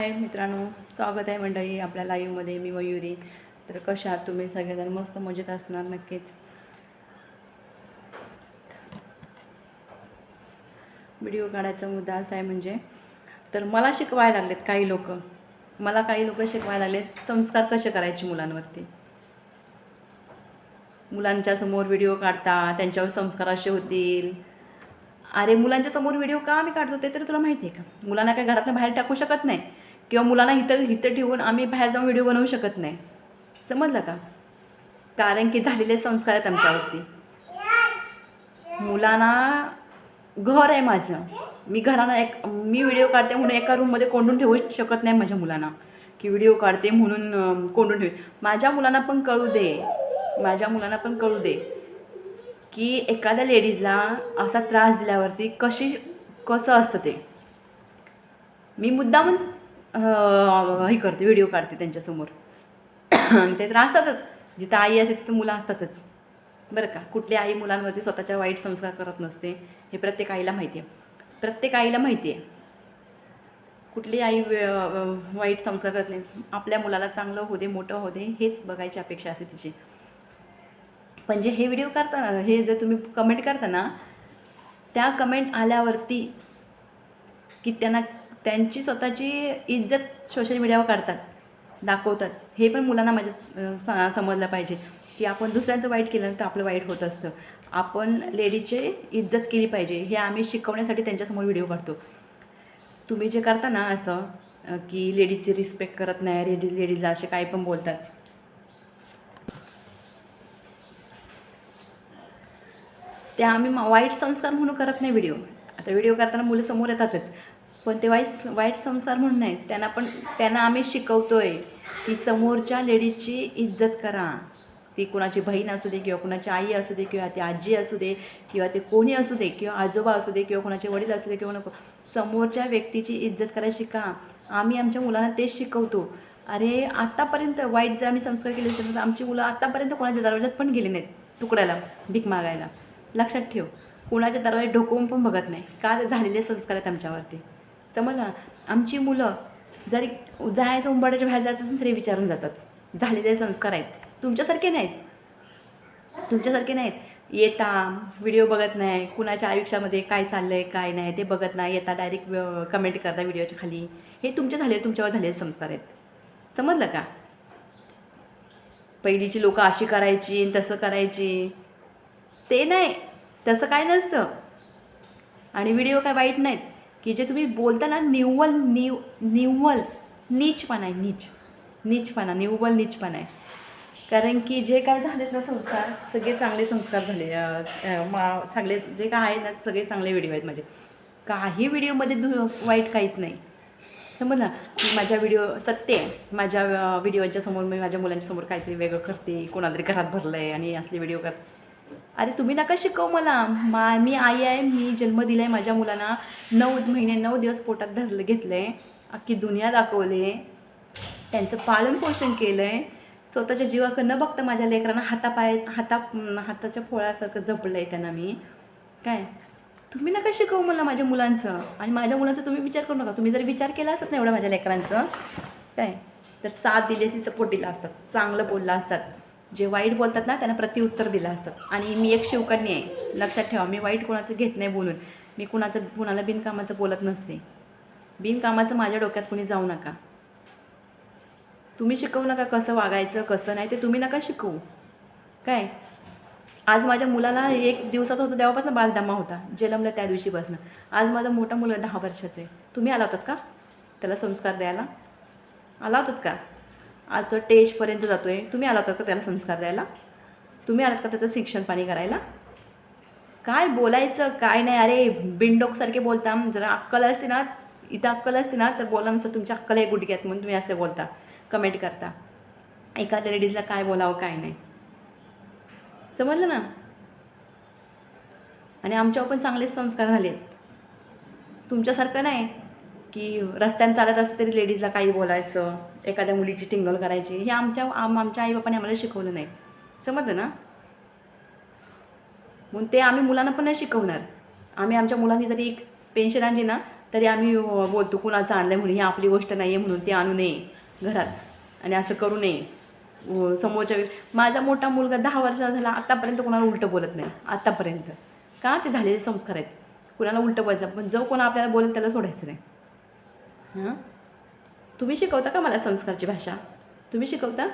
हाय मित्रांनो स्वागत आहे मंडळी आपल्या लाईव्हमध्ये मी मयुरी. तर कशा आहात तुम्ही? सगळेजण मस्त मजेत असणार नक्कीच. व्हिडिओ काढायचा मुद्दा असा आहे म्हणजे तर मला शिकवायला लागलेत काही लोक. मला काही लोक शिकवायला लागलेत संस्कार कसे करायचे मुलांवरती? मुलांच्या समोर व्हिडिओ काढता त्यांच्यावर संस्कार असे होतील. अरे मुलांच्या समोर व्हिडिओ का मी काढतो ते तरी तुला माहिती आहे का? मुलांना काय घरातनं बाहेर टाकू शकत नाही. किंवा मुलांना इथं इथं ठेवून आम्ही बाहेर जाऊन व्हिडिओ बनवू शकत नाही. समजलं का? कारण की झालेले संस्कार आहेत आमच्यावरती. मुलांना घर आहे माझं. मी घरानं एक मी व्हिडिओ काढते म्हणून एका रूममध्ये कोंडून ठेवू शकत नाही माझ्या मुलांना. की व्हिडिओ काढते म्हणून कोंडून ठेवू. माझ्या मुलांना पण कळू दे. माझ्या मुलांना पण कळू दे की एखाद्या लेडीजला असा त्रास दिल्यावरती कशी कसं असतं ते. मी मुद्दामून हे करते व्हिडिओ काढते त्यांच्यासमोर. ते तर असतातच. जिथं आई असते तिथं मुलं असतातच. बरं का? कुठली आई मुलांवरती स्वतःच्या वाईट संस्कार करत नसते हे प्रत्येक आईला माहिती आहे प्रत्येक आईला माहिती आहे कुठली आई वाईट संस्कार करत नाही. आपल्या मुलाला चांगलं होऊ दे मोठं होऊ दे हेच बघायची अपेक्षा असते तिची. पण जे हे व्हिडिओ करताना हे जर तुम्ही कमेंट करताना त्या कमेंट आल्यावरती की त्यांना त्यांची स्वतःची इज्जत सोशल मीडियावर काढतात दाखवतात. हे पण मुलांना म्हणजे, माझ्या समजलं पाहिजे की आपण दुसऱ्यांचं वाईट केलं तर आपलं वाईट होत असतं. आपण लेडीजची इज्जत केली पाहिजे हे आम्ही शिकवण्यासाठी त्यांच्यासमोर व्हिडिओ काढतो. तुम्ही जे करता ना असं की लेडीजची रिस्पेक्ट करत नाही लेडीज लेडीजला असे काही पण बोलतात. ते आम्ही मा- वाईट संस्कार म्हणून करत नाही व्हिडिओ आता व्हिडिओ करताना मुलं समोर येतातच. पण ते वाईट वाईट संस्कार म्हणून नाही. त्यांना पण त्यांना आम्ही शिकवतो आहे की समोरच्या लेडीजची इज्जत करा. ती कोणाची बहीण असू दे किंवा कोणाची आई असू दे किंवा ती आजी असू दे किंवा ते कोणी असू दे किंवा आजोबा असू दे किंवा कोणाचे वडील असू दे किंवा नको. समोरच्या व्यक्तीची इज्जत करायला शिका. आम्ही आमच्या मुलांना तेच शिकवतो. अरे आत्तापर्यंत वाईट जर आम्ही संस्कार केले तर आमची मुलं आत्तापर्यंत कोणाच्या दरवाज्यात पण गेली नाहीत तुकड्याला भीक मागायला. लक्षात ठेव. कोणाच्या दरवाज्यात ढोकवून पण बघत नाही. का झालेले संस्कार आहेत आमच्यावरती? समजा आमची मुलं जरी जायचं उंबाड्याच्या बाहेर जातात तरी विचारून जातात. झालेले संस्कार आहेत. तुमच्यासारखे नाहीत. तुमच्यासारखे नाहीत. येता व्हिडिओ बघत नाही. कुणाच्या आयुष्यामध्ये काय चाललं आहे काय नाही ते बघत नाही. येता डायरेक्ट कमेंट करता व्हिडिओच्या खाली. हे तुमचे झाले तुमच्यावर झालेले संस्कार आहेत. समजलं का? पहिलीची लोकं अशी करायची तसं करायची. ते नाही. तसं काय नसतं. आणि व्हिडिओ काय वाईट नाहीत. की जे तुम्ही बोलता ना निव्वल निव निव्वल नीचपणा आहे नीच. नीचपणा निव्वल नीचपणा आहे. कारण की जे काय झालेत ना संस्कार सगळे चांगले संस्कार झाले. मा चांगले जे काय आहे ना सगळे चांगले व्हिडिओ आहेत माझे. काही व्हिडिओमध्ये दु वाईट काहीच नाही. समजलं की माझ्या व्हिडिओ सत्य आहे. माझ्या व्हिडिओच्या समोर मी माझ्या मुलांच्या समोर काहीतरी वेगळं करते कोणातरी घरात भरलं आहे आणि असले व्हिडिओ करते. अरे तुम्ही नका शिकव मला. मा मी आई आहे मी जन्म दिला आहे माझ्या मुलांना. नऊ महिने नऊ दिवस पोटात धरलं घेतलं आहे अख्खी दुनिया दाखवले. त्यांचं पालन पोषण केलं आहे स्वतःच्या जीवाकडं न बघता माझ्या लेकरांना हातापाय हाता हाताच्या फोळासारखं जपलं आहे त्यांना मी. काय? तुम्ही नका शिकवू मला माझ्या मुलांचं. आणि माझ्या मुलांचा तुम्ही विचार करू नका. तुम्ही जर विचार केला असत ना एवढं माझ्या लेकरांचं काय? तर साथ दिली असती सपोर्ट दिला असतात चांगलं बोललं असतात जे वाईट बोलतात ना त्यांना प्रतिउत्तर दिलं असतं. आणि मी एक शिवकन्या आहे. लक्षात ठेवा मी वाईट कोणाचं घेत नाही बोलून. मी कुणाचं कुणाला बिनकामाचं बोलत नसते. बिनकामाचं माझ्या डोक्यात कुणी जाऊ नका. तुम्ही शिकवू नका कसं वागायचं कसं नाही ते तुम्ही नका शिकवू. काय? आज माझ्या मुलाला एक दिवसात होतं तेव्हापासून बालदमा होता जन्मलं त्या दिवशीपासून. आज माझा मोठा मुलगा दहा वर्षाचा आहे. तुम्ही आला होतात का? त्याला संस्कार द्यायला? आला होतात का? आज तो टेजपर्यंत जातो आहे तुम्ही आला का त्याला संस्कार द्यायला? तुम्ही आलात का त्याचं शिक्षण पाणी करायला? काय बोलायचं काय नाही? अरे बिंडोकसारखे बोलता. जरा अक्कल असते ना इथं अक्कल असते ना तर बोला नसतं तुमच्या अक्कल आहे गुडघ्यात म्हणून तुम्ही असं बोलता कमेंट करता. एखाद्या लेडीजला काय बोलावं काय नाही. समजलं ना? आणि आमच्यावर पण चांगलेच संस्कार झाले आहेत तुमच्यासारखं नाही. की रस्त्याने चालत असते तरी लेडीजला काही बोलायचं एखाद्या मुलीची टिंगल करायची हे आमच्या आम आमच्या आईबापाने आम्हाला शिकवलं नाही. समजलं ना? म्हणून ते आम्ही मुलांना पण नाही शिकवणार. आम्ही आमच्या मुलांनी जरी एक पेन्शन आणली ना तरी आम्ही बोलतो कुणाचं आणलं म्हणून? ही आपली गोष्ट नाही आहे म्हणून ते आणू नये घरात आणि असं करू नये. समोरच्या माझा मोठा मुलगा दहा वर्षाचा झाला आत्तापर्यंत कोणाला उलटं बोलत नाही. आत्तापर्यंत का? ते झालेले संस्कार आहेत. कुणाला उलटं बोलायचं पण जो कोण आपल्याला बोलेल त्याला सोडायचं नाही. हां? तुम्ही शिकवता का मला संस्कारची भाषा? तुम्ही शिकवता?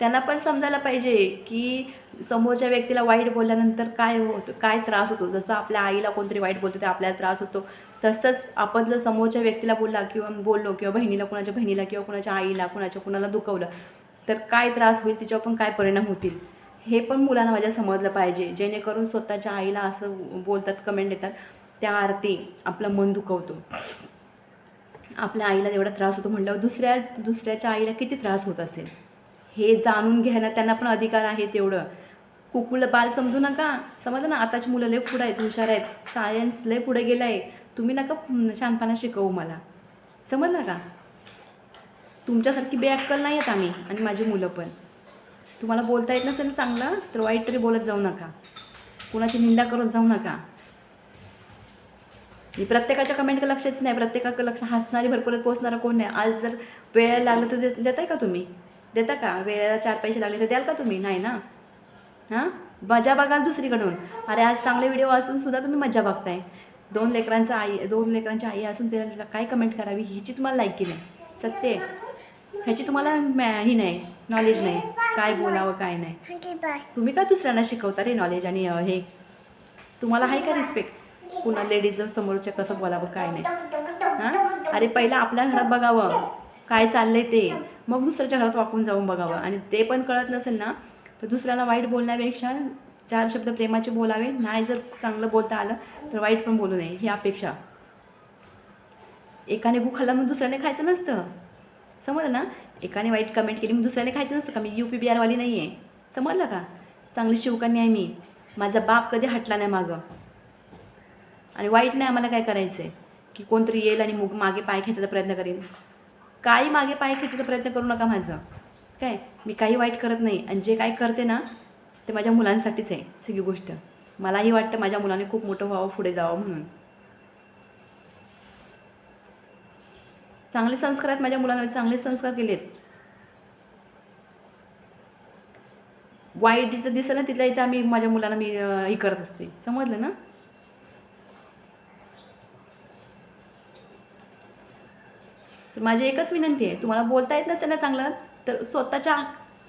त्यांना पण समजायला पाहिजे की समोरच्या व्यक्तीला वाईट बोलल्यानंतर काय होतं काय त्रास होतो? जसं आपल्या आईला कोणतरी वाईट बोलतो ते आपल्याला त्रास होतो. तसंच आपण जर समोरच्या व्यक्तीला बोलला किंवा बोललो किंवा बहिणीला कुणाच्या बहिणीला किंवा कुणाच्या आईला कुणाच्या कुणाला दुखवलं तर काय त्रास होईल तिच्यावर पण काय परिणाम होतील? हे पण मुलांना माझ्या समजलं पाहिजे. जेणेकरून स्वतःच्या आईला असं बोलतात कमेंट देतात. त्या आरती आपलं मन दुखवतो. आपल्या आईला एवढा त्रास होतो म्हटल्यावर दुसऱ्या दुसऱ्याच्या आईला किती त्रास होत असेल? हे जाणून घ्यायला त्यांना पण अधिकार आहे तेवढं. कुकुलं बाल समजू नका. समजलं ना? आताची मुलं लय पुढं आहेत हुशार आहेत. सायन्स लय पुढे गेलं आहे. तुम्ही नका शानपणा शिकवू मला. समजलं का? तुमच्यासारखी बेअक्कल नाही आहेत आम्ही आणि माझी मुलं पण. तुम्हाला बोलता येत नसेल चांगलं तर वाईट तरी बोलत जाऊ नका. कुणाची निंदा करत जाऊ नका. मी प्रत्येकाच्या कमेंटकडे लक्ष येत नाही. प्रत्येकाकडे लक्ष हसणारी भरपूरच पोचणारं कोण नाही. आज जर वेळ लागलं तर दे देताय का तुम्ही? देता का? वेळेला चार पैसे लागले तर द्याल का तुम्ही? नाही ना? हां? मजा बघाल दुसरीकडून. अरे आज चांगले व्हिडिओ असून सुद्धा तुम्ही मजा बघताय. दोन लेकरांचा आई दोन लेकरांची आई असून त्याला काय कमेंट करावी ह्याची तुम्हाला लायकी नाही सत्य आहे. ह्याची तुम्हाला ही नाही नॉलेज नाही काय बोलावं काय नाही. तुम्ही का दुसऱ्यांना शिकवता रे नॉलेज आणि हे? तुम्हाला आहे का रिस्पेक्ट पुन्हा लेडीज समोरच्या कसं बोलावं काय नाही. हां? अरे पहिलं आपल्या घरात बघावं काय चाललंय ते. मग दुसऱ्याच्या घरात वाकून जाऊन बघावं. आणि ते पण कळत नसेल ना तर दुसऱ्याला वाईट बोलण्यापेक्षा चार शब्द प्रेमाचे बोलावे. नाही जर चांगलं बोलता आलं तर वाईट पण बोलू नये ही अपेक्षा. एकाने भूक खाल्ला मग दुसऱ्याने खायचं नसतं. समजलं ना? एकाने वाईट कमेंट केली मग दुसऱ्याने खायचं नसतं का? मी यू पी बी आरवाली नाही आहे समजलं का? चांगली शिवकन्या आहे मी. माझा बाप कधी हटला नाही मागं. आणि वाईट नाही आम्हाला काय करायचं आहे की कोणतरी येईल आणि मुग मागे पाय खेचायचा प्रयत्न करेन. काही मागे पाय खेचायचा प्रयत्न करू नका माझं. काय? मी काही वाईट करत नाही. आणि जे काय करते ना ते माझ्या मुलांसाठीच आहे. सगळी गोष्ट. मलाही वाटतं माझ्या मुलाने खूप मोठं व्हावं पुढे जावं म्हणून. चांगले संस्कार आहेत माझ्या मुलांना चांगले संस्कार केले आहेत वाईट जिथं दिसलं ना तिथल्या इथं आम्ही माझ्या मुलांना मी हे करत असते. समजलं ना? तर माझी एकच विनंती आहे तुम्हाला बोलता येत नसेल ना चांगलं तर स्वतःच्या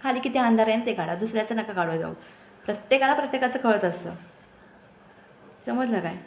खाली किती अंधार आहे ते काढा. दुसऱ्याचं नका काढू जाऊ. प्रत्येकाला प्रत्येकाचं कळत असतं. समजलं काय?